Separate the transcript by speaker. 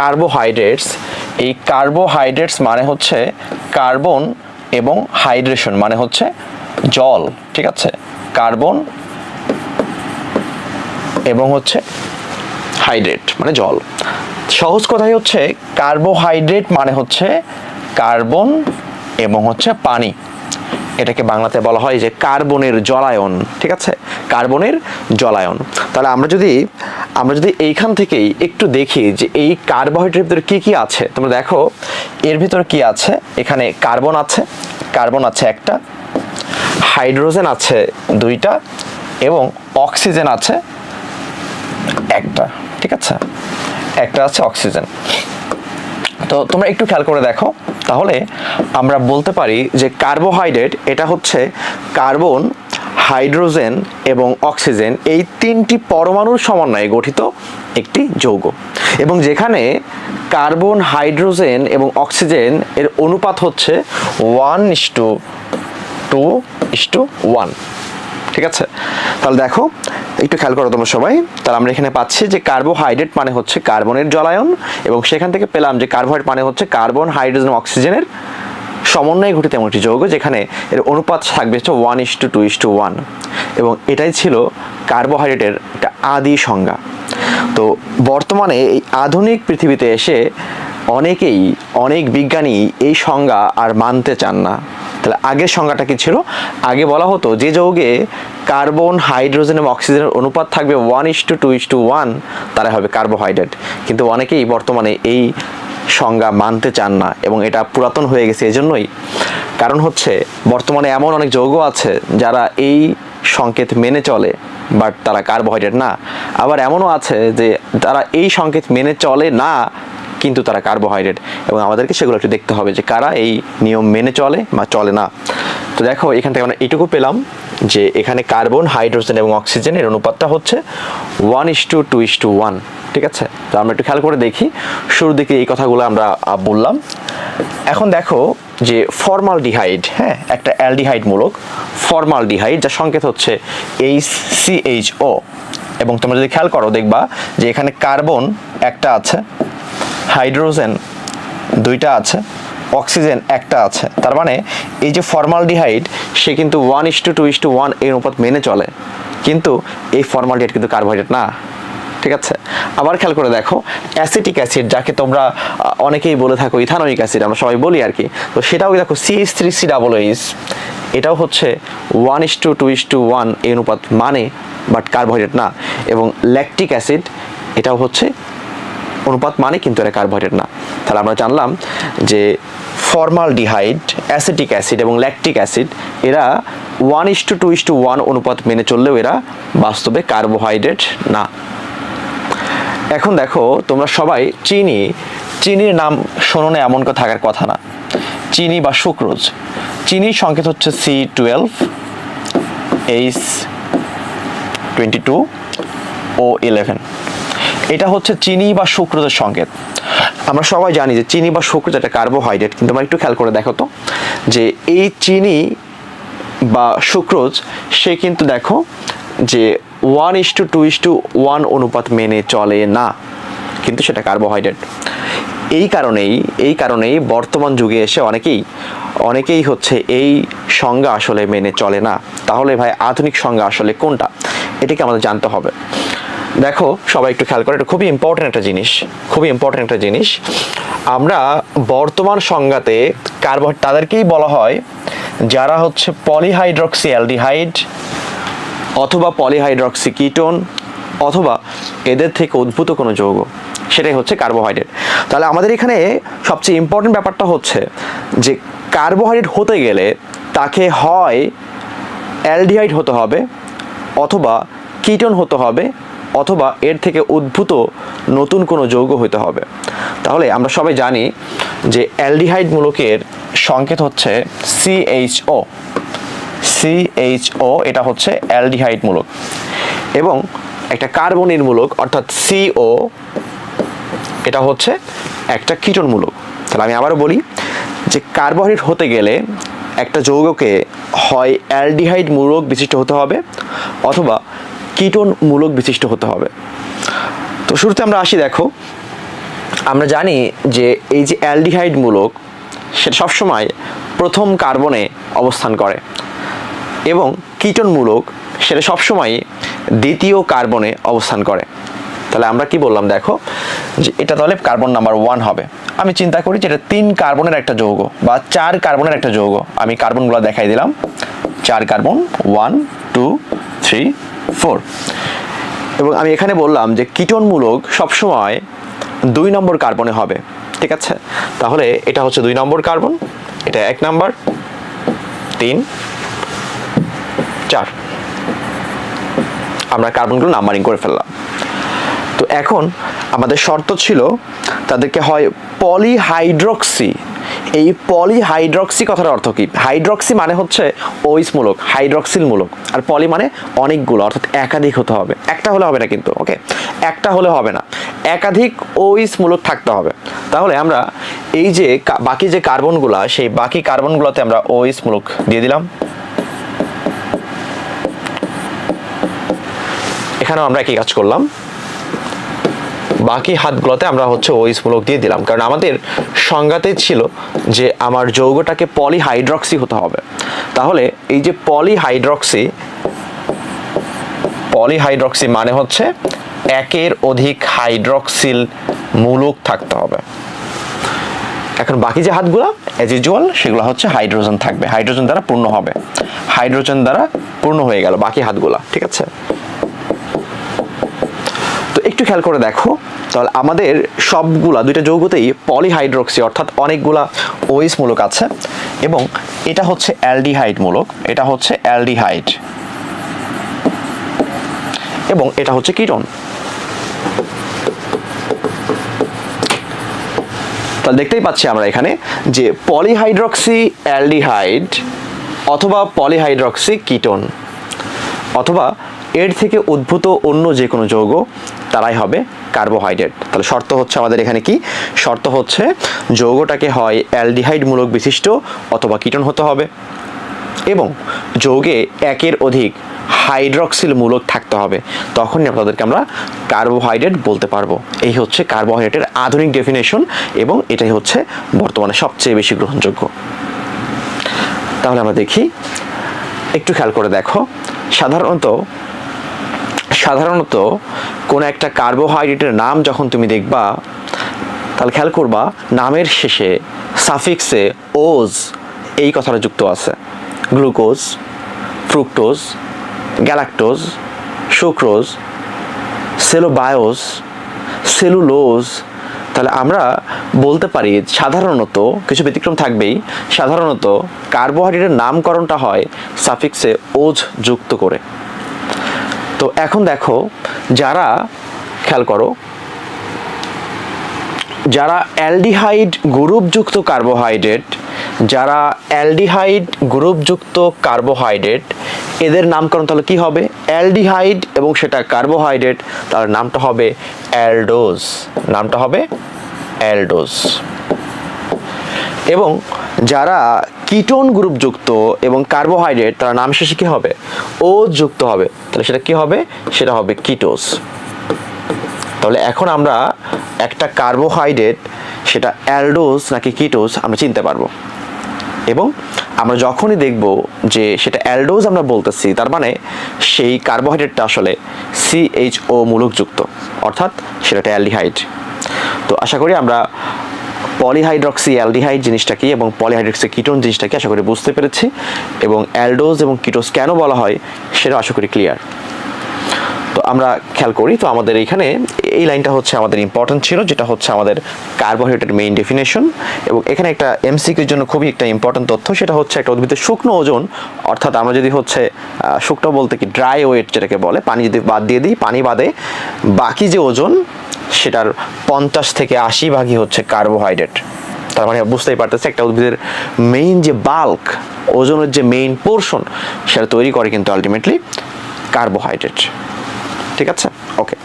Speaker 1: Carbohydrates এই carbohydrates মানে হচ্ছে কার্বন এবং হাইড্রেশন মানে হচ্ছে জল, ঠিক আছে? কার্বন এবং হচ্ছে হাইড্রেট মানে জল। সহজ কথাই হচ্ছে কার্বোহাইড্রেট মানে হচ্ছে কার্বন এবং হচ্ছে পানি। এটাকে বাংলাতে বলা হয় যে কার্বনের জলায়ন, ঠিক আছে? কার্বনের জলায়ন। তাহলে আমরা যদি আমরা যদি এইখান থেকেই একটু দেখি যে এই কার্বোহাইড্রেট ভিতরে কী কী আছে, তোমরা দেখো, এর ভিতরে কি আছে? এখানে কার্বন আছে কার্বন আছে একটা, হাইড্রোজেন আছে দুইটা, এবং অক্সিজেন আছে একটা, ঠিক আছে? একটা আছে অক্সিজেন। তো তোমরা একটু খেয়াল করে দেখো তাহলে আমরা বলতে পারি যে কার্বোহাইড্রেট এটা হচ্ছে কার্বন, হাইড্রোজেন এবং অক্সিজেন এই তিনটি পরমাণুর সমন্বয়ে গঠিত একটি যৌগ। এবং যেখানে কার্বন, হাইড্রোজেন এবং অক্সিজেন এর অনুপাত হচ্ছে one is to two is to one. ঠিক আছে? তাহলে দেখো, একটু খেয়াল করো তোমরা সবাই। তাহলে আমরা এখানে পাচ্ছি যে কার্বোহাইড্রেট মানে হচ্ছে কার্বনের জলায়ন এবং সেখান থেকে পেলাম যে কার্বোহাইড্রেট মানে হচ্ছে কার্বন হাইড্রোজেন অক্সিজেনের সমন্বয়ে ঘটিত এমন একটি যৌগ যেখানে এর অনুপাত থাকবে হচ্ছে one is to two is to one এবং এটাই ছিল কার্বোহাইড্রেটের একটা আদি সংজ্ঞা। তো বর্তমানে এই আধুনিক পৃথিবীতে এসে অনেকেই, অনেক বিজ্ঞানী এই সংজ্ঞা আর মানতে চান না। তাহলে আগের সংজ্ঞাটা কি ছিল? আগে বলা হতো যে যৌগে কার্বন, হাইড্রোজেন এবং অক্সিজেনের অনুপাত থাকবে one is to two is to one তারা হবে কার্বোহাইড্রেট। কিন্তু অনেকেই বর্তমানে এই সংজ্ঞা মানতে চান না এবং এটা পুরাতন হয়ে গেছে এজন্যই। কারণ হচ্ছে, বর্তমানে এমন অনেক যৌগ আছে যারা এই সংকেত মেনে চলে বাট তারা কার্বোহাইড্রেট না। আবার এমনও আছে যে তারা এই সংকেত মেনে চলে না কিন্তু তারা কার্বোহাইড্রেট এবং আমাদেরকে সেগুলো একটু দেখতে হবে যে কারা এই নিয়ম মেনে চলে বা চলে না। তো দেখো, এখান থেকে আমরা এইটুকু পেলাম যে এখানে কার্বন হাইড্রোজেন এবং অক্সিজেনের অনুপাতটা হচ্ছে one is to two is to one ঠিক আছে? তো আমরা একটু খেয়াল করে দেখি। শুরুর দিকে এই কথাগুলো আমরা বললাম। এখন দেখো যে ফর্মাল ডিহাইড হ্যাঁ একটা অ্যালডিহাইড মূলক। ফর্মাল ডিহাইড যার সংকেত হচ্ছে এইচ সিএইচ ও এবং তোমরা যদি খেয়াল করো, দেখবা যে এখানে কার্বন একটা আছে হাইড্রোজেন দুইটা আছে, অক্সিজেন একটা আছে। তার মানে এই যে ফর্মালডিহাইড, সে কিন্তু one is to two is to one এই অনুপাত মেনে চলে। কিন্তু এই ফর্মালডিহাইড কিন্তু কার্বোহাইড্রেট না। ঠিক আছে? আবার খেয়াল করে দেখো অ্যাসিটিক অ্যাসিড যাকে তোমরা অনেকেই বলে থাকো ইথানোইক অ্যাসিড আমরা সবাই বলি আর কি। তো সেটাও দেখো CH three C double H এটাও হচ্ছে one is to two is to one এই অনুপাত মানে বাট কার্বোহাইড্রেট না। এবং ল্যাকটিক অ্যাসিড এটাও হচ্ছে অনুপাত মানে কিন্তু এটা কার্বোহাইড্রেট না। তাহলে আমরা জানলাম যে ফর্মালডিহাইড অ্যাসিটিক অ্যাসিড এবং ল্যাকটিক অ্যাসিড এরা one is to two is to one অনুপাত মেনে চললেও এরা বাস্তবে কার্বোহাইড্রেট না। এখন দেখো, তোমরা সবাই চিনি, চিনির নাম শোনো এমন কথা থাকার কথা না। চিনি বা সুক্রোজ। চিনির সংকেত হচ্ছে C twelve H twenty two O eleven এটা হচ্ছে চিনি বা সুক্রোজের সংকেত। আমরা সবাই জানি যে চিনি বা সুক্রোজ একটা কার্বোহাইড্রেট কিন্তু আমরা একটু খেয়াল করে দেখো তো, যে এই চিনি বা সুক্রোজ সে কিন্তু দেখো যে one is to two is to one অনুপাত মেনে চলে না, কিন্তু সেটা কার্বোহাইড্রেট এই কারণেই এই কারণেই বর্তমান যুগে এসে অনেকেই অনেকেই হচ্ছে এই সংজ্ঞা আসলে মেনে চলে না। তাহলে ভাই, আধুনিক সংজ্ঞা আসলে কোনটা? এটাকে আমাদের জানতে হবে। দেখো, সবাই একটু খেয়াল করে, এটা খুবই ইম্পর্টেন্ট একটা জিনিস, খুবই ইম্পর্টেন্ট একটা জিনিস। আমরা বর্তমান সংজ্ঞাতে কার্বোহাইড তাদেরকেই বলা হয় যারা হচ্ছে পলিহাইড্রক্সি অ্যালডিহাইড অথবা পলিহাইড্রক্সি কিটোন অথবা এদের থেকে উদ্ভূত কোনো যৌগ, সেটাই হচ্ছে কার্বোহাইড্রেট তাহলে আমাদের এখানে সবচেয়ে ইম্পর্টেন্ট ব্যাপারটা হচ্ছে যে কার্বোহাইড্রেট হতে গেলে তাকে হয় অ্যালডিহাইড হতে হবে অথবা কিটোন হতে হবে অথবা এর থেকে উদ্ভূত নতুন কোনো যৌগ হতে হবে। তাহলে আমরা সবাই জানি যে অ্যালডিহাইড মূলকের সংকেত হচ্ছে সিএইচও সিএইচও এটা হচ্ছে অ্যালডিহাইড মূলক। এবং একটা কার্বনির মূলক, অর্থাৎ সিও এটা হচ্ছে একটা কীটনমূলক তাহলে আমি আবারও বলি যে কার্বোহাইড্রেট হতে গেলে একটা যৌগকে হয় অ্যালডিহাইড মূলক বিশিষ্ট হতে হবে, অথবা কিটোন মূলক বিশিষ্ট হতে হবে। তো শুরুতে আমরা আসি, দেখো। আমরা জানি যে এই যে অ্যালডিহাইড মূলক, সেটা সবসময় প্রথম কার্বনে অবস্থান করে এবং কিটন মূলক সেটা সবসময় দ্বিতীয় কার্বনে অবস্থান করে। তাহলে আমরা কি বললাম, দেখো, যে এটা তাহলে কার্বন নাম্বার ওয়ান হবে। আমি চিন্তা করি যে এটা তিন কার্বনের একটা যৌগ বা চার কার্বনের একটা যৌগ। আমি কার্বনগুলো দেখাই দিলাম। চার carbon, one, two, three four এবং আমি এখানে বললাম যে কীটনমূলক সবসময় দুই নম্বর কার্বনে হবে, ঠিক আছে? তাহলে এটা হচ্ছে দুই নম্বর কার্বন, এটা এক নাম্বার, তিন, চার। আমরা কার্বনগুলো নাম্বারিং করে ফেললাম। তো এখন আমাদের শর্ত ছিল তাদেরকে হয় পলিহাইড্রক্সি এই পলিহাইড্রক্সি কথার অর্থ কি? হাইড্রক্সি মানে হচ্ছে ওইস মূলক হাইড্রক্সিল মূলক। আর পলি মানে অনেকগুলো, অর্থাৎ একাধিক হতে হবে। একটা হলে হবে না কিন্তু ওকে একটা হলে হবে না। একাধিক ওইস মূলক থাকতে হবে। তাহলে আমরা এই যে বাকি যে কার্বনগুলা, সেই বাকি কার্বনগুলোতে আমরা ওইস মূলক দিয়ে দিলাম। এখানেও আমরা একই কাজ করলাম। বাকি হাতগুলোতে আমরা হচ্ছে ওইস মূলক দিয়ে দিলাম। কারণ আমাদের সংজ্ঞাতে ছিল যে আমার যৌগটাকে পলিহাইড্রক্সি হতে হবে। তাহলে এই যে পলিহাইড্রক্সি পলিহাইড্রক্সি মানে হচ্ছে একের অধিক হাইড্রক্সিল মূলক থাকতে হবে। এখন বাকি যে হাতগুলো অ্যাজ ইউজুয়াল সেগুলো হচ্ছে হাইড্রোজেন থাকবে। হাইড্রোজেন দ্বারা পূর্ণ হবে। হাইড্রোজেন দ্বারা পূর্ণ হয়ে গেল বাকি হাতগুলা, ঠিক আছে? একটু খেয়াল করে দেখো। তাহলে আমাদের সবগুলা, দুইটা যৌগতেই পলিহাইড্রক্সি অর্থাৎ অনেকগুলা ওইস মূলক আছে এবং এটা হচ্ছে অ্যালডিহাইড মূলক, এটা হচ্ছে অ্যালডিহাইড। এবং এটা হচ্ছে কিটন তাহলে দেখতেই পাচ্ছি আমরা এখানে যে পলিহাইড্রক্সি অ্যালডিহাইড অথবা পলিহাইড্রক্সি কিটোন অথবা এর থেকে উদ্ভূত অন্য যে কোনো যৌগ, তারাই হবে কার্বোহাইড্রেট। তাহলে শর্ত হচ্ছে আমাদের এখানে কি? শর্ত হচ্ছে যৌগটাকে হয় অ্যালডিহাইড মূলক বিশিষ্ট অথবা কিটন হতে হবে এবং যৌগে একের অধিক হাইড্রক্সিল মূলক থাকতে হবে। তখনই আপনাদেরকে আমরা কার্বোহাইড্রেট বলতে পারব। এই হচ্ছে কার্বোহাইড্রেটের আধুনিক ডেফিনেশন এবং এটাই হচ্ছে বর্তমানে সবচেয়ে বেশি গ্রহণযোগ্য। তাহলে আমরা দেখি, একটু খেয়াল করে দেখো। সাধারণত সাধারণত কোনো একটা কার্বোহাইড্রেটের নাম যখন তুমি দেখবা, তাহলে খেয়াল করবা, নামের শেষে সাফিক্সে ওজ এই কথাটা যুক্ত আছে। Glucose, fructose, galactose, sucrose cellobiose cellulose. তাহলে আমরা বলতে পারি সাধারণত, কিছু ব্যতিক্রম থাকবেই, সাধারণত কার্বোহাইড্রেটের নামকরণটা হয় সাফিক্সে ওজ যুক্ত করে। তো এখন দেখো, যারা, খেয়াল করো, যারা অ্যালডিহাইড গ্রুপযুক্ত কার্বোহাইড্রেট, যারা অ্যালডিহাইড গ্রুপযুক্ত কার্বোহাইড্রেট, এদের নামকরণ তাহলে কি হবে? অ্যালডিহাইড এবং সেটা কার্বোহাইড্রেট তার নামটা হবে অ্যালডোজ। নামটা হবে অ্যালডোজ। এবং যারা কিটোন গ্রুপযুক্ত এবং কার্বোহাইড্রেট তার নাম শেষে কি হবে? ও যুক্ত হবে। তাহলে সেটা কি হবে? সেটা হবে কিটোস তাহলে এখন আমরা একটা কার্বোহাইড্রেট সেটা অ্যালডোজ নাকি কিটোস আমরা চিনতে পারব। এবং আমরা যখনই দেখব যে সেটা অ্যালডোজ আমরা বলতেছি, তার মানে সেই কার্বোহাইড্রেটটা আসলে সিএইচও মূলকযুক্ত অর্থাৎ সেটা অ্যালডিহাইড। তো আশা করি আমরা পলিহাইড্রক্সি অ্যালডিহাইড জিনিসটা কি এবং পলিহাইড্রক্সি কিটোন জিনিসটা কি? আশা করি বুঝতে পেরেছি। এবং অ্যালডোজ এবং কিটোস কেন বলা হয় সেটা আশা করি ক্লিয়ার। তো আমরা খেয়াল করি, তো আমাদের এইখানে এই লাইনটা হচ্ছে আমাদের ইম্পর্টেন্ট ছিল, যেটা হচ্ছে আমাদের কার্বোহাইড্রেটের মেইন ডেফিনেশন এবং এখানে একটা এমসিকিউর জন্য খুবই একটা ইম্পর্টেন্ট তথ্য, সেটা হচ্ছে একটা উদ্ভিদের শুকনো ওজন, অর্থাৎ আমরা যদি হচ্ছে শুকনো বলতে কি ড্রাই ওয়েট যেটাকে বলে, পানি যদি বাদ দিয়ে দিই, পানি বাদে বাকি যে ওজন সেটার পঞ্চাশ থেকে আশি ভাগই হচ্ছে কার্বোহাইড্রেট। তার মানে বুঝতেই পারতেছে, একটা উদ্ভিদের মেইন যে বাল্ক ওজনের যে মেইন পোর্শন সেটা তৈরি করে কিন্তু আলটিমেটলি কার্বোহাইড্রেট ঠিক আছে? ওকে